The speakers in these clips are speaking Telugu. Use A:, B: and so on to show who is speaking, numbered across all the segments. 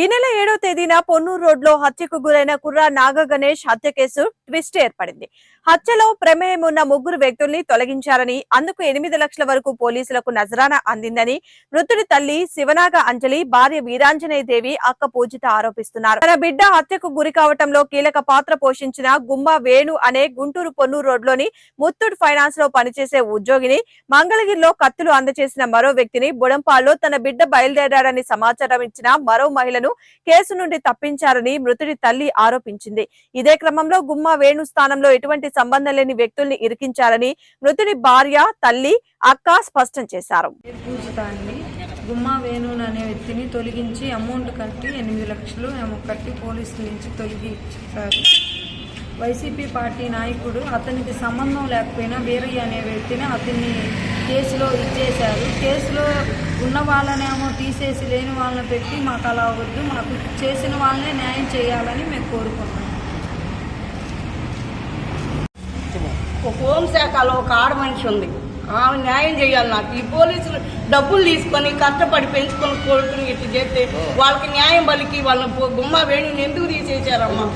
A: ఈ నెల ఏడో తేదీన పొన్నూరు రోడ్లో హత్యకు గురైన కుర్రా నాగ గణేష్ హత్య కేసు ట్విస్ట్ ఏర్పడింది. హత్యలో ప్రమేయం ఉన్న ముగ్గురు వ్యక్తుల్ని తొలగించారని అందుకు ఎనిమిది లక్షల వరకు పోలీసులకు నజరానా అందిందని మృతుడి తల్లి శివనాగ అంజలి భార్య వీరాంజనేయ దేవి అక్క పూజిత ఆరోపిస్తున్నారు. తన బిడ్డ హత్యకు గురి కావటంలో కీలక పాత్ర పోషించిన గుమ్మ వేణు అనే గుంటూరు పొన్నూరు రోడ్లోని ముత్తూట్ ఫైనాన్స్లో పనిచేసే ఉద్యోగిని మంగళగిరిలో కత్తులు అందజేసిన మరో వ్యక్తిని బుడంపాల్లో తన బిడ్డ బయలుదేరాడని సమాచారం ఇచ్చిన మరో మహిళను కేసు నుండి తప్పించారని మృతుడి తల్లి ఆరోపించింది. ఇదే క్రమంలో గుమ్మ వేణు స్థానంలో ఎటువంటి సంబంధం లేని వ్యక్తుల్ని ఇరికించారని మృతుడి భార్య తల్లి అక్క స్పష్టం చేశారు.
B: గుమ్మా వేణుని అనే వ్యక్తిని తొలగించి అమౌంట్ కట్టి ఎనిమిది లక్షలు ఏమో కట్టి పోలీసుల నుంచి తొలగించారు వైసీపీ పార్టీ నాయకుడు అతనికి సంబంధం లేకపోయినా వీరయ్య అనే వ్యక్తిని అతన్ని కేసులో ఇచ్చేశారు. కేసులో ఉన్న వాళ్ళనేమో తీసేసి లేని వాళ్ళని పెట్టి మాకు అలా వద్దు మాకు చేసిన వాళ్ళనే న్యాయం చేయాలని మేము కోరుకుంటున్నాం
C: ఒక హోంశాఖలో ఒక ఆడ మనిషి ఉంది. ఆమె న్యాయం చేయాలి నాకు. ఈ పోలీసులు డబ్బులు తీసుకొని కష్టపడి పెంచుకొని కోరుకుని ఇట్లా చేస్తే వాళ్ళకి న్యాయం బలికి వాళ్ళని గుమ్మ వేణిని ఎందుకు తీసేసారమ్మా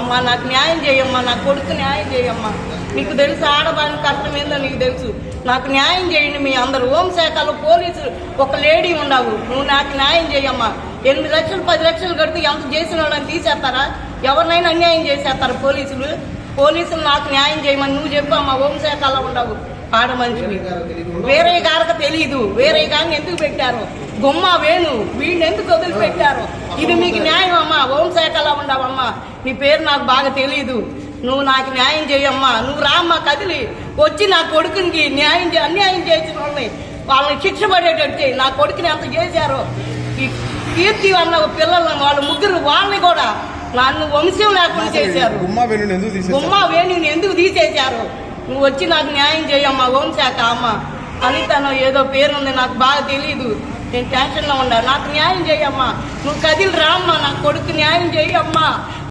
C: అమ్మా నాకు న్యాయం చేయమ్మా నా కొడుకు న్యాయం చేయమ్మా. నీకు తెలుసు ఆడవాళ్ళ కష్టం ఏందో నీకు తెలుసు. నాకు న్యాయం చేయండి మీ అందరు. హోంశాఖలో పోలీసులు ఒక లేడీ ఉండవు. నువ్వు నాకు న్యాయం చేయమ్మా. ఎనిమిది లక్షలు పది లక్షలు కడితే ఎంత చేసిన వాళ్ళని తీసేస్తారా? ఎవరినైనా అన్యాయం చేసేస్తారు పోలీసులు? పోలీసులు నాకు న్యాయం చేయమని నువ్వు చెప్పమ్మా హోంశాఖలో ఉండవు. ఆడ మనిషివి వేరే గారికి తెలియదు వేరే గాని ఎందుకు పెట్టారు? గుమ్మ వేణు. వీళ్ళు ఎందుకు వదిలిపెట్టారు? ఇది మీకు న్యాయం అమ్మా హోంశాఖలో ఉండవమ్మా. నీ పేరు నాకు బాగా తెలియదు నువ్వు నాకు న్యాయం చేయమ్మా. నువ్వు రామ్మా కదిలి. వచ్చి నా కొడుకునికి న్యాయం చే- అన్యాయం చేసిన వాళ్ళని వాళ్ళని శిక్ష పడేటట్టు. నా కొడుకుని ఎంత చేశారో. ఈ కీర్తి అన్న పిల్లలను వాళ్ళ ముగ్గురు వాళ్ళని కూడా నన్ను వంశం లేకుండా చేశారు. గుమ్మా వేణుని ఎందుకు తీసేశారు? నువ్వు వచ్చి నాకు న్యాయం చేయమ్మా హోంశాఖ అమ్మ. అనితను ఏదో పేరుంది నాకు బాగా తెలియదు నేను టెన్షన్లో ఉన్నా. నాకు న్యాయం చేయమ్మా. నువ్వు కదిలి రామ్మా నా కొడుకు న్యాయం చేయమ్మా.